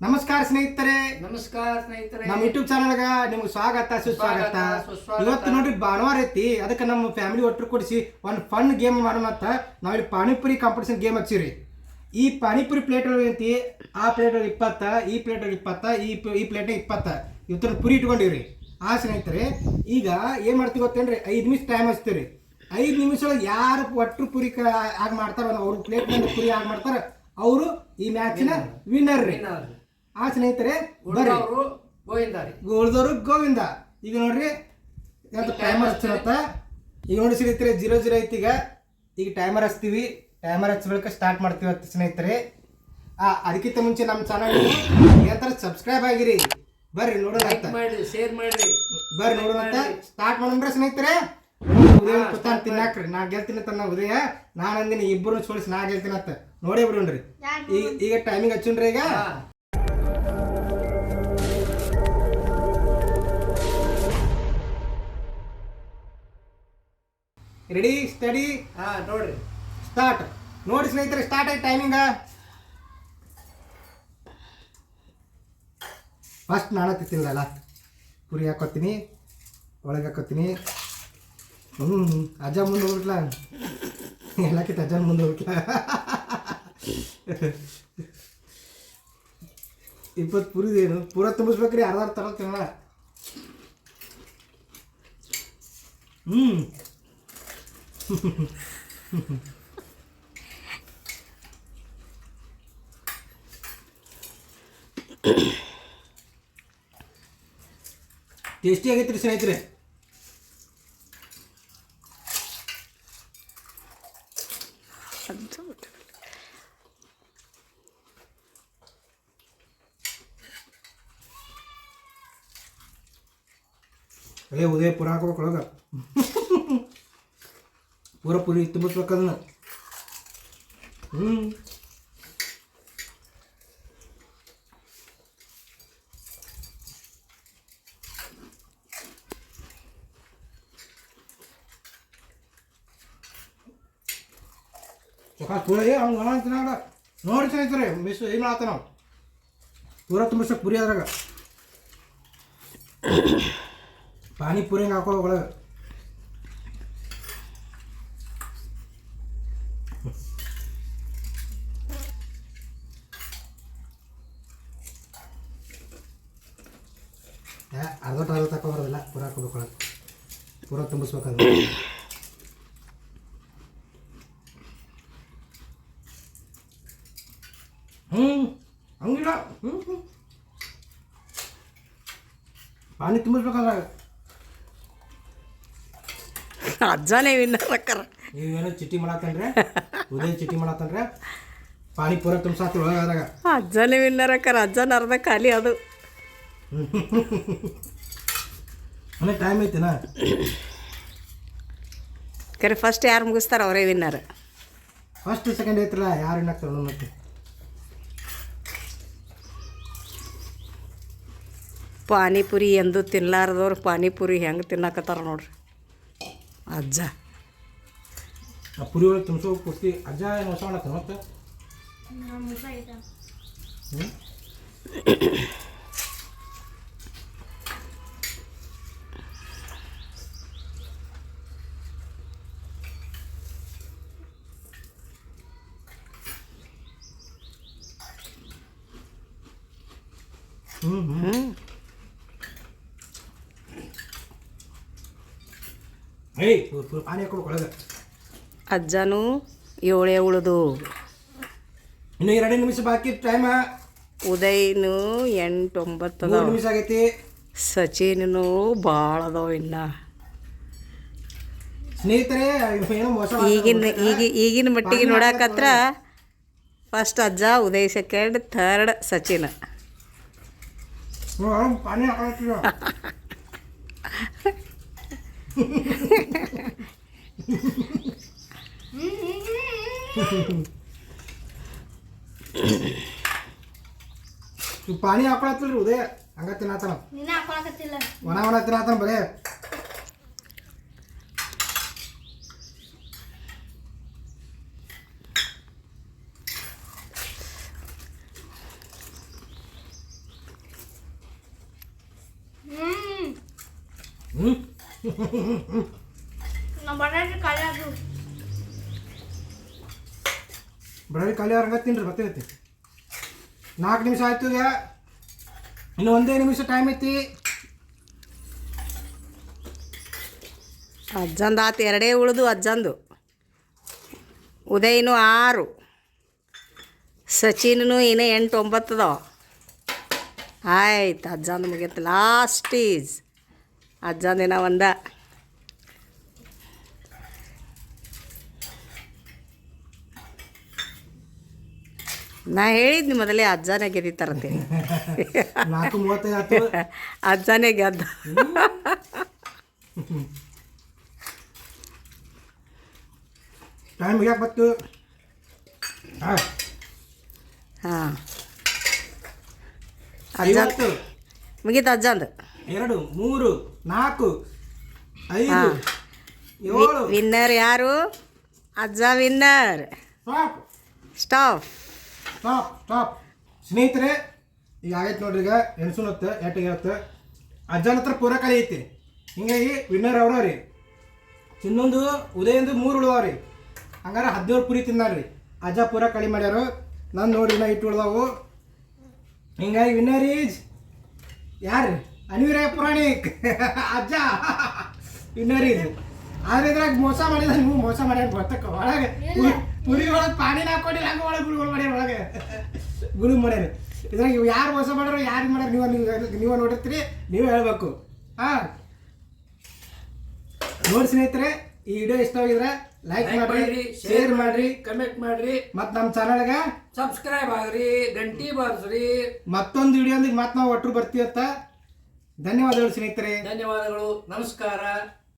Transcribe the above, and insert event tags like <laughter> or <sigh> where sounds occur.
ನಮಸ್ಕಾರ ಸ್ನೇಹಿತರೆ. ನಮಸ್ಕಾರ ಸ್ನೇಹಿತರೆ. ನಮ್ಮ ಯೂಟ್ಯೂಬ್ ಚಾನಲ್ಗ ನಿಮ್ಗೆ ಸ್ವಾಗತ ಸುಸ್ವಾಗತ. ಸ್ವಾಗತ, ಸುಸ್ವಾಗತ. ಇವತ್ತು ನೋಡ್ರಿ ಭಾನುವಾರ ಐತಿ. ಅದಕ್ಕೆ ನಮ್ಮ ಫ್ಯಾಮಿಲಿ ಒಟ್ಟು ಕೊಡಿಸಿ ಒಂದು ಫನ್ ಗೇಮ್ ಮಾಡೋಣ ಅಂತ ನಾವಿಲ್ಲಿ ಪಾನಿಪುರಿ ಕಾಂಪಿಟೇಷನ್ ಗೇಮ್ ಹಚ್ಚಿರಿ ಈ ಪಾನಿಪುರಿ ಪ್ಲೇಟ್ ಒಳಗೆ ಐತಿ ಆ ಪ್ಲೇಟ್ ಒಳಗೆ ಇಪ್ಪತ್ತ ಈ ಪ್ಲೇಟ್ ಒಳಗೆ ಇಪ್ಪತ್ತ ಈ ಈ ಪ್ಲೇಟ್ ಇಪ್ಪತ್ತ. ಇವತ್ತರ ಪುರಿ ಇಟ್ಕೊಂಡಿವ್ರಿ. ಆ ಸ್ನೇಹಿತರೆ ಈಗ ಏನು ಮಾಡ್ತೀವಿ ಗೊತ್ತೇನ್ರಿ? ಐದು ನಿಮಿಷ ಟೈಮ್ ಹಚ್ತೀವಿ ಐದು ನಿಮಿಷ ಒಳಗೆ ಯಾರು ಒಟ್ಟು ಪುರಿ ಆಗಿ ಮಾಡ್ತಾರ ಅವ್ರ ಪ್ಲೇಟ್ ಪುರಿ ಆಗಿ ಮಾಡ್ತಾರ ಅವರು ಈ ಮ್ಯಾಚಿನ ವಿನ್ನರ್ ರೀ. ಆ ಸ್ನೇಹಿತರೆ ಬರ್ರಿ. ಉಳಿದವರು ಗೋವಿಂದಾರಿ. ಉಳ್ದವ್ರು ಗೋವಿಂದ. ಈಗ ನೋಡ್ರಿ ಟೈಮರ್ ಹಚ್ಚತ್ತ ಈಗ ನೋಡಿ ಸ್ನೇಹಿತರೆ ಜೀರೋ ಜೀರೋ ಐತಿ ಈಗ. ಈಗ ಟೈಮರ್ ಹಚ್ತೀವಿ. ಟೈಮರ್ ಹಚ್ಚಬೇಕು ಸ್ಟಾರ್ಟ್ ಮಾಡ್ತೀವಿ ಅಂತ ಸ್ನೇಹಿತರೆ. ಆ ಅದಕ್ಕಿಂತ ಮುಂಚೆ ನಮ್ಮ ಚಾನಲ್ ಏನಂತಾರೆ ಸಬ್ಸ್ಕ್ರೈಬ್ ಆಗಿರಿ. ಬರ್ರಿ ನೋಡೋಣ ಮಾಡ್ರಿ ಶೇರ್ ಮಾಡ್ರಿ. ಬರ್ರಿ ನೋಡೋಣ ಅಂತ. ಸ್ಟಾರ್ಟ್ ಮಾಡೋಣ ಸ್ನೇಹಿತರೆ. ಉದಯ ಕುತ್ತಾನ ತಿನ್ನಾಕ್ರಿ ನಾ ಗೆಲ್ತೀನಿ ತನ್ನ ಉದಯ. ನಾನು ಅಂದಿನಿ ಇಬ್ಬರು ಸೋಳಿಸಿ ನಾ ಗೆಲ್ತೀನಿ ಅಂತ. ನೋಡೇ ಬಿಡೋಣ್ರಿ ಈಗ ಈಗ ಟೈಮಿಂಗ್ ಹಚ್ಚಿನ್ರಿ ಈಗ. ರೆಡಿ ಸ್ಟಡಿ ಹಾಂ ನೋಡ್ರಿ. ಸ್ಟಾರ್ಟ್ ನೋಡಿ ಸ್ನೇಹಿತರೆ ಸ್ಟಾರ್ಟ್ ಆಯ್ತು ಟೈಮಿಂಗ ಫಸ್ಟ್ ನಾನು ಅಲ್ಲ. ಪುರಿ ಹಾಕೋತೀನಿ ಒಳಗೆ ಹಾಕೋತೀನಿ. ಹ್ಞೂ ಅಜ್ಜ ಮುಂದೆ ಹೋಗ್ಬಿಟ್ಲ? ಎಲ್ಲಕ್ಕಿಂತ ಅಜ್ಜನ ಮುಂದೆ ಹೋಗ್ಲ ಇಪ್ಪತ್ತು ಪುರಿದೇನು ಪೂರ ತುಂಬಿಸ್ಬೇಕ್ರಿ ಅರ್ಧ ಅರ್ಧ ತಗೋತೀನಲ್ಲ ಹ್ಞೂ ಟೇಸ್ಟಿ ಆಗೈತ್ರಿ ಸ್ನೇಹಿತರೆ. ಅದೇ ಉದಯ ಪುರ ಹಾಕ್ಬೇಕು ಪೂರ ಪೂರಿ ತುಂಬಿಸ್ಬೇಕು ಅದನ್ನು ಹ್ಞೂ ಚೊಕ್ಕ ಪೂರ, ಏ, ಅವ್ನು ಒಣ ತಿನ್ನಾಗ ನೋಡಿ. ಸ್ನೇಹಿತರೆ, ಮಿಸ್ ಏನು ಆತ ನಾವು ಪೂರ ತುಂಬಿಸ್ಬೇಕು ಪುರಿ ಅದ್ರಾಗ. <coughs> ಪಾನಿಪುರಿ ಹಾಕೋ ಒಳಗೆ. ಅರ್ಧ ಅರ್ಧ ತಗೊಬರೋದಿಲ್ಲ ಪೂರ ಹಾಕೋಬೇಕು ಒಳಗೆ ಪೂರ ತುಂಬಿಸ್ಬೇಕಲ್ಲ ಹ್ಞೂ ಹಂಗಿಲ್ಲ. ಹ್ಞೂ ಹ್ಞೂ ಪಾನಿ ತುಂಬಿಸ್ಬೇಕಾದ್ರೆ. ಅಜ್ಜನೇ ವಿನ್ನರ್ ಅಕ್ಕಾರ ನೀವೇನೋ ಚಿಟ್ಟಿ ಮಾಡತ್ತನ್ರೆ ಉದಯ ಚಿಟ್ಟಿ ಮಾಡತ್ತನ್ರೆ ಪಾನಿ ಪೂರ ತುಂಬಿಸಾತಿ ಒಳಗೆ ಅದ್ರಾಗ. ಅಜ್ಜನೇ ವಿನ್ನರ್ ಅಕ್ಕಾರ ಅಜ್ಜನ ಅರ್ಧ ಖಾಲಿ ಅದು. ಮನೆ ಟೈಮ್ ಐತೆನಾ ಕರೆ ಫಸ್ಟ್ ಯಾರು ಮುಗಿಸ್ತಾರ ಅವರೇ ವಿನ್ನರ್ ಫಸ್ಟ್ ಸೆಕೆಂಡ್ ಐತ್ರಲ್ಲ ಯಾರು ಏನಾಗ್ತಾರೆ ನೋಡೋಣ ಮತ್ತೆ. ಪಾನಿಪುರಿ ಎಂದು ತಿನ್ಲಾರ್ದವ್ರು ಪಾನಿಪುರಿ ಹೆಂಗೆ ತಿನ್ನಕತ್ತಾರ ನೋಡ್ರಿ. ಅಜ್ಜ. ಆ ಪುರಿ ಒಳಗೆ ತುಂಬಿಸೋ ಪೂರ್ತಿ ಅಜ್ಜ ಏನು ಹೊಸ ಮಾಡತ್ತ ಮತ್ತೆ ಹ್ಞೂ ಹ್ಞೂ ಹ್ಞೂ ಹ್ಞೂ ಏಯ್ ಪೂರ ಪೂರ ಪಾನಿ ಒಳಗೆ. ಅಜ್ಜನೂ ಏಳೇ ಉಳಿದು. ಇನ್ನು ಎರಡು ನಿಮಿಷ ಬಾಕಿ ಟೈಮ ಉದಯ್ನು ಎಂಟು ಒಂಬತ್ತು ಮೂರು ಅದಾವ ನಿಮಿಷ ಆಗೈತಿ. ಸಚಿನ್ನು ಭಾಳ ಅದಾವ ಇನ್ನು. ಸ್ನೇಹಿತರೆ ಈಗಿನ ಈಗ ಈಗಿನ ಮಟ್ಟಿಗೆ ನೋಡಕತ್ರ ಫಸ್ಟ್ ಅಜ್ಜ ಉದಯ್ ಸೆಕೆಂಡ್ ಥರ್ಡ್ ಸಚಿನ್. ಹ್ಞೂ, ಪಾನಿ ಹಾಕೊಳ್ತೀವಿ ಈ ಪಾನಿ ಹಾಕೊಳತ್ತಿಲ್ರಿ ಉದಯ ಹಂಗ ತಿನ್ನತ್ತಾನ ಒಣ ಒಣ ತಿನ್ನತ್ತಾನ ಬರೇ ಹ್ಞೂ ನಮ್ಮ ಬಟಾಟೆ ಖಾಲಿ ತಿನ್ರಿ ಬರ್ತೈತಿ ನಾಲ್ಕು ನಿಮಿಷ ಆಯ್ತು ಈಗ. ಇನ್ನು ಒಂದೇ ನಿಮಿಷ ಟೈಮ್ ಐತಿ. ಅಜ್ಜಂದು ಆತು ಎರಡೇ ಉಳಿದು ಅಜ್ಜಂದು ಉದಯನು ಆರು. ಸಚಿನೂ ಇನ್ನೂ ಎಂಟು ಒಂಬತ್ತು ಅದಾವ ಆಯ್ತು ಅಜ್ಜಂದು ಮುಗಿಯತ್ತು ಲಾಸ್ಟ್ ಈಸ್ ಅಜ್ಜಂದಿನ ಒಂದ. ನಾ ಹೇಳಿದ್ನಿ ಮೊದಲೇ ಅಜ್ಜನೇ ಗೆದ್ದಿತ್ತಾರಂತೆ ಅಜ್ಜನೇ ಗೆದ್ದ. ಟೈಮ್ ಯಾಕೆ ಬತ್ತು ಹಾಂ. ಅಜ್ಜ ಮುಗೀತು ಅಜ್ಜಂದು. ಎರಡು ಮೂರು ನಾಲ್ಕು ಐದು ಏಳು. ವಿನ್ನರ್ ಯಾರು? ಅಜ್ಜ winner. Stop. Stop. Stop stop. ಸ್ನೇಹಿತರೆ ಈಗ ಆಗೈತೆ ನೋಡ್ರಿ ಈಗ ಎಣಸುನ್ ಹೊತ್ತು ಎಟ್ಟಿಗೆ ಅಜ್ಜನ ಹತ್ರ ಪೂರ ಕಲಿ ಐತಿ. ಹಿಂಗಾಗಿ ವಿನ್ನರ್ ಅವ್ರ ರೀ ಇನ್ನೊಂದು ಉದಯಂದು ಮೂರು ಉಳ್ದಾವ ರೀ ಹಂಗಾರೆ ಹದಿನೇಳು ಪುರಿ ತಿನ್ನಾರ್ರಿ. ಅಜ್ಜ ಪೂರ ಕಳಿ ಮಾಡ್ಯಾರು. ನಾನು ನೋಡಿ ನಾ ಇಟ್ಟು ಉಳ್ದಾವು. ಹಿಂಗಾಗಿ ವಿನ್ನರ್ ಈಜ್. ಯಾರು ಅನಿವೀರಯ್ಯ ಪುರಾಣಿಕ್. ಅಜ್ಜ. ಇನ್ನರಿ ಇದು. ಆದ್ರೆ ಇದ್ರಾಗ ಮೋಸ ಮಾಡಿದ ನೀವು ಮೋಸ ಮಾಡ್ಯಾರ ಗೊತ್ತಕ್ಕ. ಒಳಗೆ ಪುರಿ- ಒಳಗೆ ಪಾಣಿನ ಹಾಕೊಂಡಿಲ್ಲ ಹಂಗ ಒಳಗೆ ಗುಳುಗಳು ಮಾಡ್ಯಾರ ಒಳಗೆ. ಗುಳು ಮಾಡ್ಯಾರ. ಇದ್ರಾಗ ಇವ್ ಯಾರು ಮೋಸ ಮಾಡ್ಯಾರ ಯಾರು ಮಾಡ್ಯಾರ ನೀವು ನೀವು ನೀವು ನೋಡಿರ್ತೀರಿ ನೀವು ಹೇಳ್ಬೇಕು. ಹಾ. ನೋಡಿ ಸ್ನೇಹಿತರೆ ಈ ವಿಡಿಯೋ ಇಷ್ಟ ಆಗಿದ್ರೆ ಲೈಕ್ ಮಾಡ್ರಿ ಶೇರ್ ಮಾಡ್ರಿ ಕಮೆಂಟ್ ಮಾಡ್ರಿ. ಮತ್ತು ನಮ್ಮ ಚಾನಲ್ಗೆ ಸಬ್ಸ್ಕ್ರೈಬ್ ಆಗ್ರಿ ಗಂಟಿ ಬಾರಿಸ್ರಿ. ಮತ್ತೊಂದು ವಿಡಿಯೋ ಮತ್ತೆ ನಾವು ಒಟ್ಟರು ಬರ್ತೀವತ್ತ ಧನ್ಯವಾದಗಳು ಸ್ನೇಹಿತರೆ. ಧನ್ಯವಾದಗಳು. ನಮಸ್ಕಾರ.